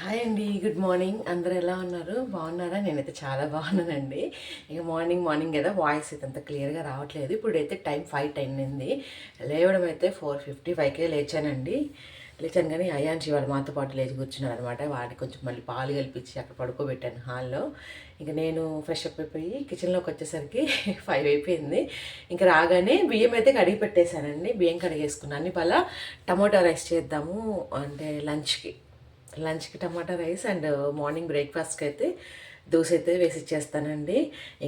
Hi అండి good morning. అందరూ ఎలా ఉన్నారు? బాగున్నారా? నేనైతే చాలా బాగున్నానండి. ఇక మార్నింగ్ మార్నింగ్ కదా వాయిస్ అయితే అంత క్లియర్గా రావట్లేదు. ఇప్పుడైతే టైం ఫైవ్ టెన్ అయింది. లేవడం అయితే ఫోర్ ఫిఫ్టీ ఫైవ్కే లేచానండి. లేచాను కానీ అయాన్షి వాడు మాతో పాటు లేచి కూర్చున్నారు అనమాట వాడికి కొంచెం మళ్ళీ పాలు కల్పించి అక్కడ పడుకోబెట్టాను హాల్లో. ఇంకా నేను ఫ్రెష్ అప్ అయిపోయి కిచెన్లోకి వచ్చేసరికి ఫైవ్ అయిపోయింది. ఇంకా రాగానే బియ్యం అయితే కడిగి పెట్టేశానండి. బియ్యం కడిగేసుకున్నాను. ఇవాళ టమోటా రైస్ చేద్దాము అంటే లంచ్కి. లంచ్కి టమాటా రైస్ అండ్ మార్నింగ్ బ్రేక్ఫాస్ట్కి అయితే దోశ అయితే వేసి ఇచ్చేస్తానండి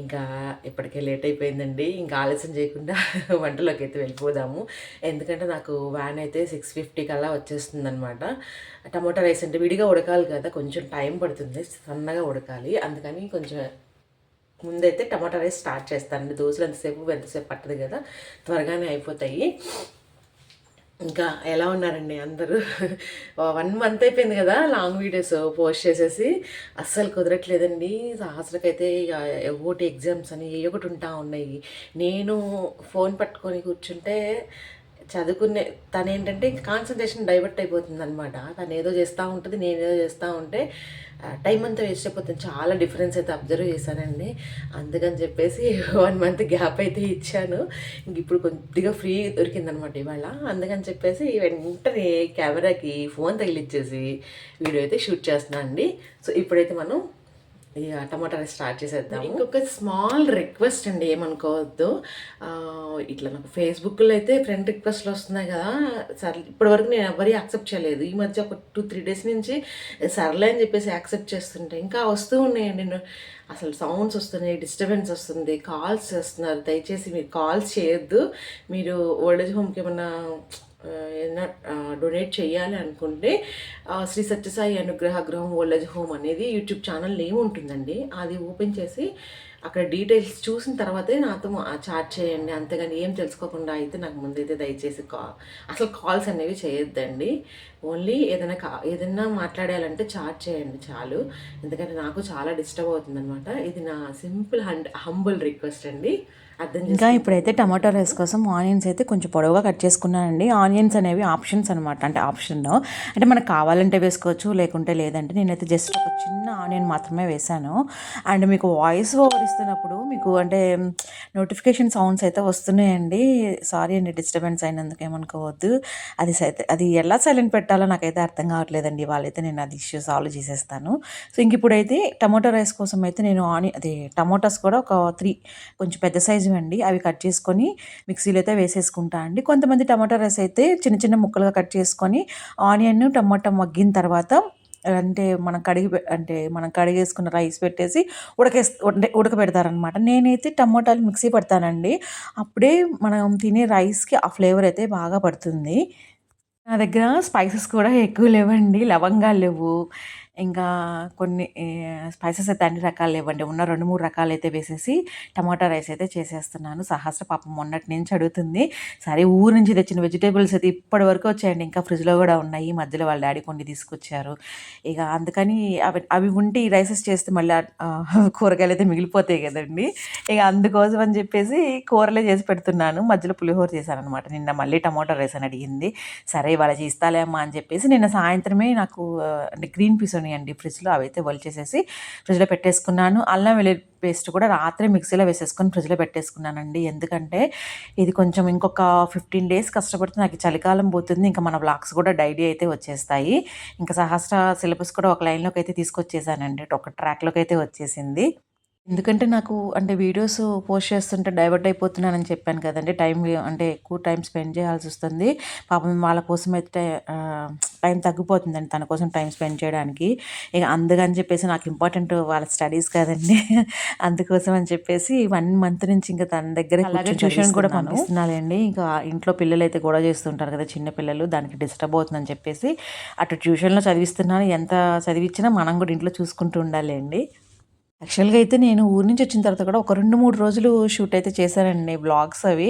ఇంకా ఇప్పటికే లేట్ అయిపోయిందండి ఇంకా ఆలస్యం చేయకుండా వంటలోకి అయితే వెళ్ళిపోదాము. ఎందుకంటే నాకు వ్యాన్ అయితే సిక్స్ ఫిఫ్టీ అలా వచ్చేస్తుంది అనమాట టమాటా రైస్ అంటే విడిగా ఉడకాలి కదా కొంచెం టైం పడుతుంది సన్నగా ఉడకాలి. అందుకని కొంచెం ముందైతే టమాటా రైస్ స్టార్ట్ చేస్తానండి. దోశలు ఎంతసేపు ఎంతసేపు పట్టదు కదా త్వరగానే అయిపోతాయి. ఇంకా ఎలా ఉన్నారండి అందరూ? వన్ మంత్ అయిపోయింది కదా లాంగ్ వీడియోస్ పోస్ట్ చేసేసి. అస్సలు కుదరట్లేదండి. సహస్రకైతే ఇక ఒకటి ఎగ్జామ్స్ అని ఏ ఒకటి ఉంటా ఉన్నాయి. నేను ఫోన్ పట్టుకొని కూర్చుంటే చదువుకునే తను ఏంటంటే కాన్సన్ట్రేషన్ డైవర్ట్ అయిపోతుంది అనమాట తను ఏదో చేస్తూ ఉంటుంది నేను ఏదో చేస్తూ ఉంటే టైం అంతా వేస్ట్ అయిపోతుంది. చాలా డిఫరెన్స్ అయితే అబ్జర్వ్ చేశానండి. అందుకని చెప్పేసి వన్ మంత్ గ్యాప్ అయితే ఇచ్చాను. ఇంక ఇప్పుడు కొద్దిగా ఫ్రీ దొరికిందనమాట ఇవాళ. అందుకని చెప్పేసి వెంటనే కెమెరాకి ఫోన్ తగిలిచ్చేసి వీడియో అయితే షూట్ చేస్తున్నాను అండి. సో ఇప్పుడైతే మనం ఇక టమాటా స్టార్ట్ చేసేద్దాం ఇంకొక స్మాల్ రిక్వెస్ట్ అండి ఏమనుకోవద్దు. ఇట్లా నాకు ఫేస్బుక్లో అయితే ఫ్రెండ్ రిక్వెస్ట్లు వస్తున్నాయి కదా. సరే ఇప్పటివరకు నేను ఎవరి యాక్సెప్ట్ చేయలేదు. ఈ మధ్య ఒక టూ త్రీ డేస్ నుంచి సర్లే అని చెప్పేసి యాక్సెప్ట్ చేస్తుంటే ఇంకా వస్తూ ఉన్నాయండి. నేను అసలు సౌండ్స్ వస్తున్నాయి డిస్టర్బెన్స్ వస్తుంది కాల్స్ వస్తున్నారు. దయచేసి మీరు కాల్స్ చేయొద్దు. మీరు ఓల్డేజ్ హోమ్కి ఏమన్నా ఏదైనా డొనేట్ చేయాలి అనుకుంటే Shri Sathyasai Anugraha Gruham old age home అనేది యూట్యూబ్ ఛానల్ నేమ్ ఉంటుందండి. అది ఓపెన్ చేసి అక్కడ డీటెయిల్స్ చూసిన తర్వాతే నాతో చాట్ చేయండి. అంతేగాని ఏం తెలుసుకోకుండా అయితే నాకు ముందైతే దయచేసి కా అసలు కాల్స్ అనేవి చేయొద్దండి. ఓన్లీ ఏదైనా కా ఏదైనా మాట్లాడాలంటే చాట్ చేయండి చాలు. ఎందుకంటే నాకు చాలా డిస్టర్బ్ అవుతుంది అనమాట ఇది నా సింపుల్ హండ్ హంబుల్ రిక్వెస్ట్ అండి. అర్థం ఇంకా ఇప్పుడైతే టమాటో రైస్ కోసం ఆనియన్స్ అయితే కొంచెం పొడవుగా కట్ చేసుకున్నానండి. ఆనియన్స్ అనేవి ఆప్షన్స్ అనమాట అంటే ఆప్షన్ అంటే మనకు కావాలంటే వేసుకోవచ్చు లేకుంటే లేదంటే నేనైతే జస్ట్ ఒక చిన్న ఆనియన్ మాత్రమే వేశాను. అండ్ మీకు వాయిస్ ఓవర్ చేస్తున్నప్పుడు మీకు అంటే నోటిఫికేషన్ సౌండ్స్ అయితే వస్తున్నాయండి. సారీ అండి డిస్టర్బెన్స్ అయినందుకు ఏమనుకోవద్దు. అది అది ఎలా సైలెంట్ పెట్టాలో నాకైతే అర్థం కావట్లేదండి. వాళ్ళైతే నేను అది ఇష్యూ సాల్వ్ చేసేస్తాను. సో ఇంక ఇప్పుడైతే టమాటో రైస్ కోసం అయితే నేను ఆని అది టమాటాస్ కూడా ఒక త్రీ కొంచెం పెద్ద సైజు అండి. అవి కట్ చేసుకొని మిక్సీలో అయితే వేసేసుకుంటా అండి. కొంతమంది టమాటో రైస్ అయితే చిన్న చిన్న ముక్కలుగా కట్ చేసుకొని ఆనియన్ టమాటా మగ్గిన తర్వాత అంటే మనం కడిగి అంటే మనం కడిగేసుకున్న రైస్ పెట్టేసి ఉడకే ఉడకబెడతారనమాట నేనైతే టమోటాలు మిక్సీ పడతానండి. అప్పుడే మనం తినే రైస్కి ఆ ఫ్లేవర్ అయితే బాగా పడుతుంది. నా దగ్గర స్పైసెస్ కూడా ఎక్కువ లేవండి. లవంగాలు లేవు. ఇంకా కొన్ని స్పైసెస్ అయితే అన్ని రకాలు లేవండి. ఉన్న రెండు మూడు రకాలు అయితే వేసేసి టమాటా రైస్ అయితే చేసేస్తున్నాను. సహస్ర పాపం మొన్నటి నుంచి అడుగుతుంది. సరే ఊరు నుంచి తెచ్చిన వెజిటేబుల్స్ అయితే ఇప్పటి వరకు వచ్చాయండి. ఇంకా ఫ్రిడ్జ్లో కూడా ఉన్నాయి. మధ్యలో వాళ్ళ డాడీ కొన్ని తీసుకొచ్చారు. ఇక అందుకని అవి అవి ఉంటే ఈ రైసెస్ చేస్తే మళ్ళీ కూరగాయలు అయితే మిగిలిపోతాయి కదండి. ఇక అందుకోసం అని చెప్పేసి కూరలే చేసి పెడుతున్నాను. మధ్యలో పులిహోర చేశాను అనమాట నిన్న మళ్ళీ టమాటా రైస్ అని అడిగింది. సరే ఇవాళ చేస్తాలే అమ్మా అని చెప్పేసి నిన్న సాయంత్రమే నాకు అంటే గ్రీన్ పీస్ ఉన్నాయండి ఫ్రిడ్జ్లో అవి అయితే చేసేసి ఫ్రిడ్జ్లో పెట్టేసుకున్నాను. అల్లం వెల్లుల్లి పేస్ట్ కూడా రాత్రి మిక్సీలో వేసేసుకొని ఫ్రిడ్జ్లో పెట్టేసుకున్నానండి. ఎందుకంటే ఇది కొంచెం ఇంకొక ఫిఫ్టీన్ డేస్ కష్టపడితే నాకు చలికాలం పోతుంది. ఇంకా మన బ్లాగ్స్ కూడా డైలీ అయితే వచ్చేస్తాయి. ఇంకా సహస్ర సిలబస్ కూడా ఒక లైన్లోకి అయితే తీసుకొచ్చేసానండి. ఒక ట్రాక్లోకి అయితే వచ్చేసింది. ఎందుకంటే నాకు అంటే వీడియోస్ పోస్ట్ చేస్తుంటే డైవర్ట్ అయిపోతున్నానని చెప్పాను కదండి. టైం అంటే ఎక్కువ టైం స్పెండ్ చేయాల్సి వస్తుంది. పాపం వాళ్ళ కోసం అయితే టైం తగ్గిపోతుందండి తన కోసం టైం స్పెండ్ చేయడానికి. ఇక అందుకని చెప్పేసి నాకు ఇంపార్టెంట్ వాళ్ళ స్టడీస్ కదండి. అందుకోసం అని చెప్పేసి వన్ మంత్ నుంచి ఇంకా తన దగ్గర అలాగే ట్యూషన్ కూడా పంపిస్తున్నానండి. ఇంకా ఇంట్లో పిల్లలు అయితే గొడవ చేస్తుంటారు కదా చిన్న పిల్లలు దానికి డిస్టర్బ్ అవుతుందని చెప్పేసి అటు ట్యూషన్లో చదివిస్తున్నాను. ఎంత చదివించినా మనం కూడా ఇంట్లో చూసుకుంటూ ఉండాలి అండి. యాక్చువల్గా అయితే నేను ఊరి నుంచి వచ్చిన తర్వాత కూడా ఒక రెండు మూడు రోజులు షూట్ అయితే చేశానండి బ్లాగ్స్ అవి.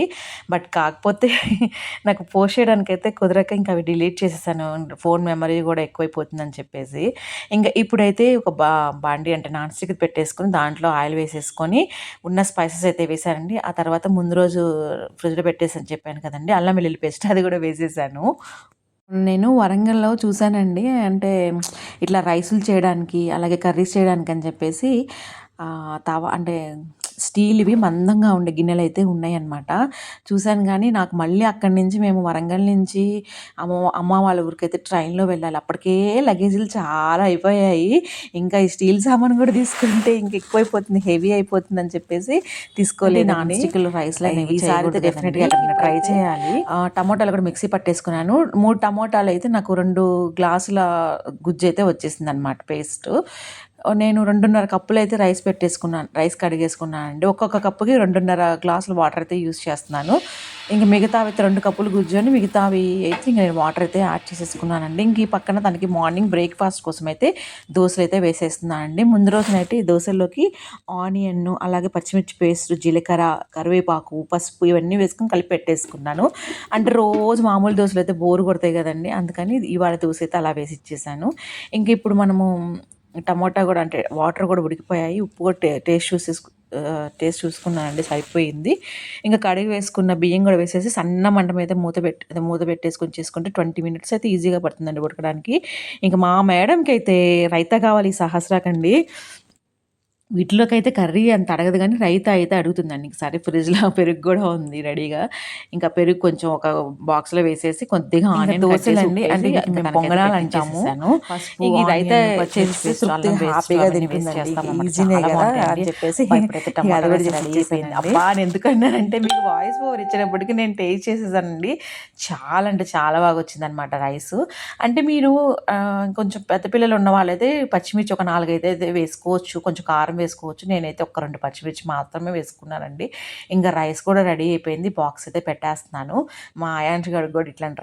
బట్ కాకపోతే నాకు పోస్ట్ చేయడానికి అయితే కుదరక ఇంకా అవి డిలీట్ చేసేసాను. ఫోన్ మెమరీ కూడా ఎక్కువైపోతుందని చెప్పేసి. ఇంకా ఇప్పుడైతే ఒక బా బాండి అంటే నాన్ స్టిక్ పెట్టేసుకొని దాంట్లో ఆయిల్ వేసేసుకొని ఉన్న స్పైసెస్ అయితే వేసానండి ఆ తర్వాత ముందు రోజు ఫ్రిడ్జ్లో పెట్టేసి అని చెప్పాను కదండి. అల్లం వెల్లుల్లి పేస్ట్ అది కూడా వేసేసాను. నేను వరంగల్‌లో చూశానండి. అంటే ఇట్లా రైసులు చేయడానికి, అలాగే కర్రీస్ చేయడానికి అని చెప్పేసి ఆహ్, తవా అంటే స్టీల్‌వి మందంగా ఉండే గిన్నెలైతే ఉన్నాయన్నమాట. చూసాను గానీ, నాకు మళ్ళీ అక్కడి నుంచి మేము వరంగల్ నుంచి అమ్మ అమ్మ వాళ్ళ ఊరికైతే ట్రైన్‌లో వెళ్ళాలి. అప్పటికే లగేజీలు చాలా అయిపోయాయి. ఇంకా ఈ స్టీల్ సామాను కూడా తీసుకుంటే ఇంక ఎక్కువైపోతుంది. హెవీ అయిపోతుందని చెప్పేసి తీసుకోలేదండి. నాన్ స్టిక్‌లో రైస్‌లనేవి ఈసారి అయితే డెఫినిట్‌గా ట్రై చేయాలి. టమోటాలు కూడా మిక్సీ పట్టేసుకున్నాను. 3 టమోటాలైతే నాకు 2 గ్లాసుల గుజ్జయితే వచ్చేసిందనమాట పేస్టు. నేను రెండున్నర కప్పులు అయితే రైస్ పెట్టేసుకున్నాను. రైస్ కడిగేసుకున్నానండి. ఒక్కొక్క కప్పుకి 2:30 గ్లాసులు వాటర్ అయితే యూస్ చేస్తున్నాను. ఇంక మిగతావైతే 2 కప్పులు గుజ్జని మిగతావి అయితే ఇంక నేను వాటర్ అయితే యాడ్ చేసేసుకున్నానండి. ఇంక ఈ పక్కన తనకి మార్నింగ్ బ్రేక్‌ఫాస్ట్ కోసమైతే అయితే వేసేస్తున్నానండి. ముందు రోజునైతే ఈ ఆనియన్ అలాగే పచ్చిమిర్చి పేస్ట్, జీలకర్ర, కరివేపాకు, పసుపు ఇవన్నీ వేసుకొని కలిపి పెట్టేసుకున్నాను. అంటే రోజు మామూలు దోశలు అయితే బోరు కొడతాయి కదండి అందుకని ఇవాళ దోశ అయితే అలా వేసి ఇచ్చేసాను. ఇంక ఇప్పుడు మనము టమోటా కూడా అంటే వాటర్ కూడా ఉడికిపోయాయి. ఉప్పు కూడా టే టేస్ట్ చూసేసుకు టేస్ట్ చూసుకున్నానండి సరిపోయింది. ఇంకా కడిగి వేసుకున్న బియ్యం కూడా వేసేసి సన్న మంట మీద మూత పెట్టి మూత పెట్టేసుకొని చేసుకుంటే 20 మినిట్స్ అయితే ఈజీగా పడుతుందండి ఉడకడానికి. ఇంక మా మేడంకి అయితే రైతా కావాలి ఈ సహస్రాకండి. వీటిలోకైతే కర్రీ అంత అడగదు గానీ రైతా అయితే అడుగుతుందండి. సరే ఫ్రిడ్జ్‌లో పెరుగు కూడా ఉంది రెడీగా. ఇంకా పెరుగు కొంచెం ఒక బాక్స్‌లో వేసేసి కొద్దిగా ఆనియన్ దోసలండి అంటే పొంగనాలు అంటాము. ఈ రైతా తృప్తిగా హ్యాపీగా. ఈజీనే కదా అని చెప్పేసి చేసి. అబ్బా! అని ఎందుకన్నానంటే మీకు వాయిస్ ఓవర్ ఇచ్చినప్పటికి నేను టేస్ట్ చేసేసానండి. చాలా అంటే చాలా బాగా వచ్చిందనమాట రైసు. అంటే మీరు కొంచెం పెద్ద పిల్లలు ఉన్న వాళ్ళైతే పచ్చిమిర్చి ఒక 4, 5 అయితే వేసుకోవచ్చు. కొంచెం కారం వేసుకోవచ్చు. నేనైతే ఒక 2 పచ్చిమిర్చి మాత్రమే వేసుకున్నానండి. ఇంక రైస్ కూడా రెడీ అయిపోయింది. బాక్స్ అయితే పెట్టేస్తున్నాను. మా ఆయాంష్ గాడికి కూడా ఇట్లాంటి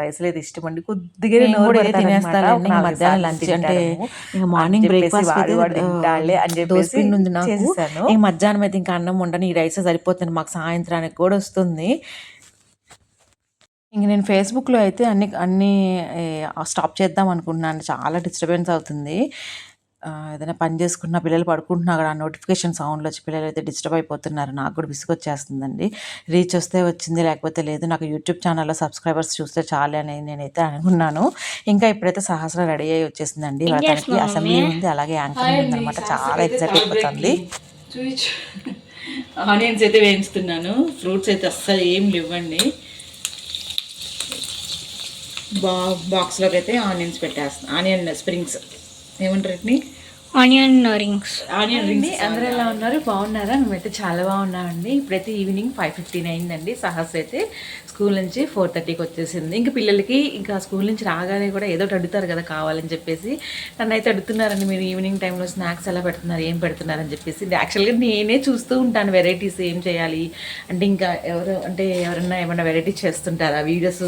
పెడతాడనమాట. తినేస్తానండి. ఒక 4, 5 మధ్యాహ్నం లంచ్ అంటే మార్నింగ్ తింటాడులే అని చెప్పేసి. చేసేసాను. ఇంక మధ్యాహ్నం అయితే ఇంక అన్నం వండను. ఈ రైసే సరిపోతుంది. మాకు సాయంత్రానికి కూడా వస్తుంది. ఇంక నేను ఫేస్‌బుక్‌లో అయితే అన్ని అన్నీ స్టాప్ చేద్దాం అనుకుంటున్నాను. చాలా డిస్టర్బెన్స్ అవుతుంది. ఏదైనా పని చేసుకుంటున్నా పిల్లలు పడుకుంటున్నా కూడా నోటిఫికేషన్ సౌండ్‌లు వచ్చి పిల్లలైతే డిస్టర్బ్ అయిపోతున్నారు. నాకు కూడా విసుగొచ్చేస్తుందండి. రీచ్ వస్తే వచ్చింది లేకపోతే లేదు. నాకు యూట్యూబ్ ఛానల్‌లో సబ్స్క్రైబర్స్ చూస్తే చాలు అని నేనైతే అనుకున్నాను. ఇంకా ఇప్పుడైతే సహస్ర రెడీ అయ్యి వచ్చేసిందండి. తనకి అసెంబ్లీ ఉంది. అలాగే యాంకరింగ్ ఉందనమాట. చాలా ఎక్సైట్ అయిపోతుంది. ఆనియన్స్ అయితే వేయించుతున్నాను ఫ్రూట్స్ అయితే అస్సలు ఏం లేవండి బా బాక్స్లోకి అయితే ఆనియన్స్ పెట్టేస్తాను ఆనియన్ స్ప్రింగ్స్ ఏమంటారు ఆనియన్ రింగ్స్. ఆనియన్ అండి రింగ్స్ అందరూ ఎలా ఉన్నారు? బాగున్నారా? మేమైతే చాలా బాగున్నామండి. ఇప్పుడైతే ఈవినింగ్ ఫైవ్ ఫిఫ్టీన్ అయిందండి సహస్ అయితే స్కూల్ నుంచి ఫోర్ థర్టీకి వచ్చేసింది. ఇంకా పిల్లలకి ఇంకా స్కూల్ నుంచి రాగానే కూడా ఏదో ఒకటి అడుగుతారు కదా కావాలని చెప్పేసి. నన్ను అయితే అడుగుతున్నారండి మీరు ఈవినింగ్ టైంలో స్నాక్స్ ఎలా పెడుతున్నారు ఏం పెడుతున్నారని చెప్పేసి. యాక్చువల్గా నేనే చూస్తూ ఉంటాను వెరైటీస్ ఏం చేయాలి. అంటే ఇంకా ఎవరు అంటే ఎవరన్నా ఏమైనా వెరైటీస్ చేస్తుంటారా? వీడియోస్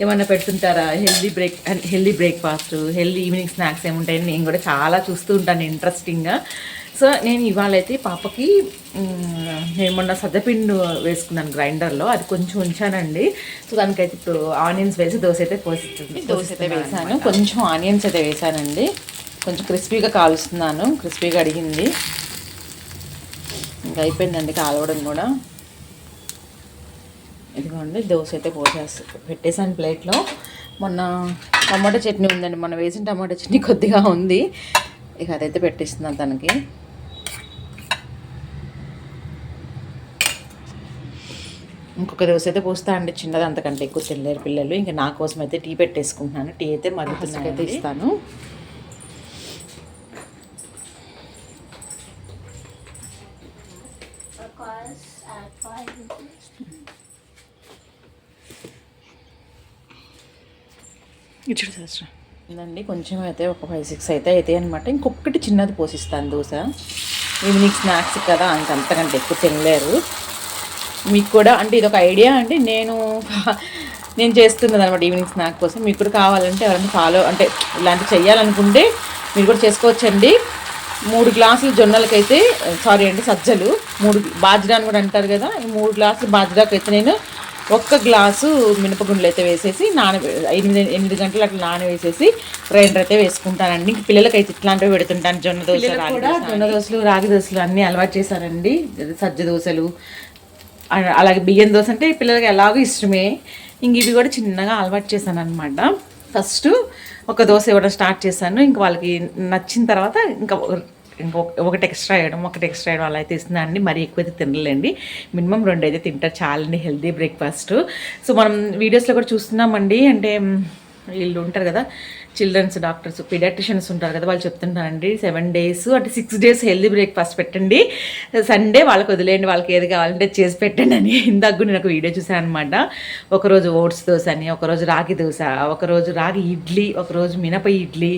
ఏమన్నా పెడుతుంటారా? Healthy break healthy breakfast healthy evening snacks ఏముంటాయని నేను కూడా చాలా చూస్తూ ఉంటాను ఇంట్రెస్టింగ్గా సో నేను ఇవాళ అయితే పాపకి నేను మొన్న సద్దపిండి వేసుకున్నాను గ్రైండర్లో అది కొంచెం ఉంచానండి. సో దానికైతే ఇప్పుడు ఆనియన్స్ వేసి దోశ అయితే పోసిస్తుంది దోశ అయితే వేసాను. కొంచెం ఆనియన్స్ అయితే వేసానండి. కొంచెం క్రిస్పీగా కాలుస్తున్నాను. క్రిస్పీగా అడిగింది. ఇంకా అయిపోయిందండి కాలవడం కూడా. ఇదిగోండి దోశ అయితే పోసేసి పెట్టేసాను ప్లేట్లో. మొన్న టమాటా చట్నీ ఉందండి. మొన్న వేసిన టమాటా చట్నీ కొద్దిగా ఉంది. ఇక అదైతే పెట్టిస్తున్నాను తనకి. ఇంకొక దోశ అయితే పోస్తా అండి. చిన్నది అంతకంటే ఎక్కువ తినలేరు పిల్లలు. ఇంకా నా కోసం అయితే టీ పెట్టేసుకుంటున్నాను. టీ అయితే మరుగుతున్నాను అయితే ఇస్తాను. ఇచ్చుడు శాస్త్రం ఉందండి కొంచెం అయితే ఒక ఫైవ్ సిక్స్ అయితే అయితే అనమాట ఇంకొకటి చిన్నది పోసిస్తాను దోశ. ఈవినింగ్ స్నాక్స్ కదా అంత అంతకంటే ఎక్కువ తినలేరు. మీకు కూడా అంటే ఇది ఒక ఐడియా అండి. నేను నేను చేస్తున్నది అనమాట ఈవినింగ్ స్నాక్ కోసం. మీకు కూడా కావాలంటే ఎవరైనా ఫాలో అంటే ఇలాంటివి చేయాలనుకుంటే మీరు కూడా చేసుకోవచ్చండి. మూడు గ్లాసులు జొన్నలకైతే సారీ అండి సజ్జలు. మూడు బాజ్రా అని కూడా అంటారు కదా ఈ మూడు గ్లాసులు బాజ్రాకైతే అయితే నేను ఒక్క గ్లాసు మినపగుండ్లు అయితే వేసేసి నాన ఎనిమిది ఎనిమిది గంటలు అట్లా నానవేసేసి గ్రైండర్ అయితే వేసుకుంటానండి. ఇంక పిల్లలకి అయితే ఇట్లాంటివి పెడుతుంటాను. జొన్న దోశ దోశ. జొన్న దోశలు రాగి దోశలు అన్నీ అలవాటు చేశానండి. సజ్జ దోశలు అలాగే బియ్యం దోశ అంటే పిల్లలకి ఎలాగో ఇష్టమే. ఇంక ఇవి కూడా చిన్నగా అలవాటు చేశాను అనమాట ఫస్ట్ ఒక దోశ ఇవ్వడం స్టార్ట్ చేశాను. ఇంకా వాళ్ళకి నచ్చిన తర్వాత ఇంకా ఇంకొక ఒకటి ఎక్స్ట్రా వేయడం ఒకటి ఎక్స్ట్రా వేయడం అలా అయితే ఇస్తున్నాను అండి మరీ ఎక్కువైతే తినలేండి. మినిమం రెండు అయితే తింటారు చాలండి హెల్తీ బ్రేక్ఫాస్ట్. సో మనం వీడియోస్లో కూడా చూస్తున్నామండి. అంటే వీళ్ళు ఉంటారు కదా చిల్డ్రన్స్ డాక్టర్స్ పీడియాట్రిషియన్స్ ఉంటారు కదా వాళ్ళు చెప్తుంటారండి సెవెన్ డేస్ అంటే సిక్స్ డేస్ హెల్దీ బ్రేక్ఫాస్ట్ పెట్టండి. సండే వాళ్ళకి వదిలేయండి వాళ్ళకి ఏది కావాలంటే చేసి పెట్టండి అని. ఇందాక నేను ఒక వీడియో చూసాను అనమాట ఒకరోజు ఓట్స్ దోశ అని ఒకరోజు రాగి దోశ ఒకరోజు రాగి ఇడ్లీ ఒకరోజు మినప ఇడ్లీ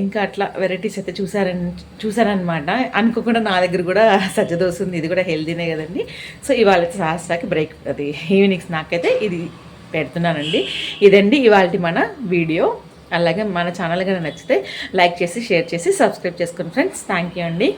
ఇంకా అట్లా వెరైటీస్ అయితే చూసారని చూసారనమాట అనుకోకుండా నా దగ్గర కూడా సజ్జ ఉంది. ఇది కూడా హెల్దీనే కదండి. సో ఇవాళ సాస్టాకి బ్రేక్ అది ఈవినింగ్ స్నాక్ అయితే ఇది పెడుతున్నానండి. ఇదండి ఇవాళ మన వీడియో. అలాగే మన ఛానల్ కనుక నచ్చితే లైక్ చేసి షేర్ చేసి సబ్స్క్రైబ్ చేసుకోండి ఫ్రెండ్స్ థ్యాంక్ యూ అండి.